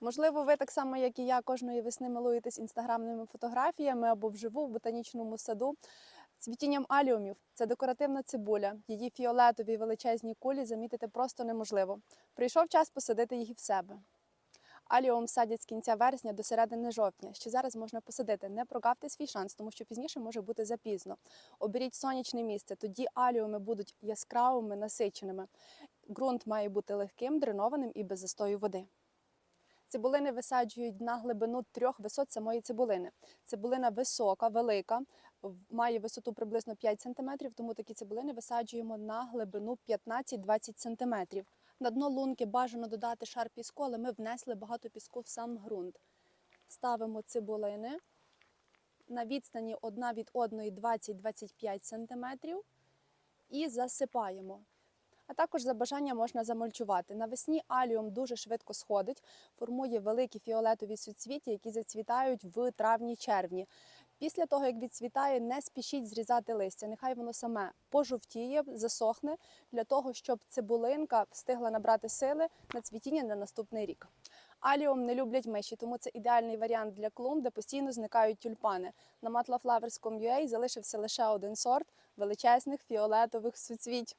Можливо, ви так само, як і я, кожної весни милуєтесь інстаграмними фотографіями або вживу в ботанічному саду. Цвітінням аліумів це декоративна цибуля. Її фіолетові величезні кулі замітити просто неможливо. Прийшов час посадити їх в себе. Аліум садять з кінця вересня до середини жовтня. Ще зараз можна посадити. Не прогавте свій шанс, тому що пізніше може бути запізно. Оберіть сонячне місце, тоді аліуми будуть яскравими, насиченими. Ґрунт має бути легким, дренованим і без застою води. Цибулини висаджують на глибину трьох висот самої цибулини. Цибулина висока, велика, має висоту приблизно 5 см, тому такі цибулини висаджуємо на глибину 15-20 см. На дно лунки бажано додати шар піску, але ми внесли багато піску в сам ґрунт. Ставимо цибулини на відстані одна від одної 20-25 см і засипаємо. А також за бажання можна замульчувати. Навесні аліум дуже швидко сходить, формує великі фіолетові суцвіття, які зацвітають в травні-червні. Після того, як відцвітає, не спішіть зрізати листя. Нехай воно саме пожовтіє, засохне для того, щоб цибулинка встигла набрати сили на цвітіння на наступний рік. Аліум не люблять миші, тому це ідеальний варіант для клумб, де постійно зникають тюльпани. На matlaflowers.com.ua залишився лише один сорт величезних фіолетових суцвіть.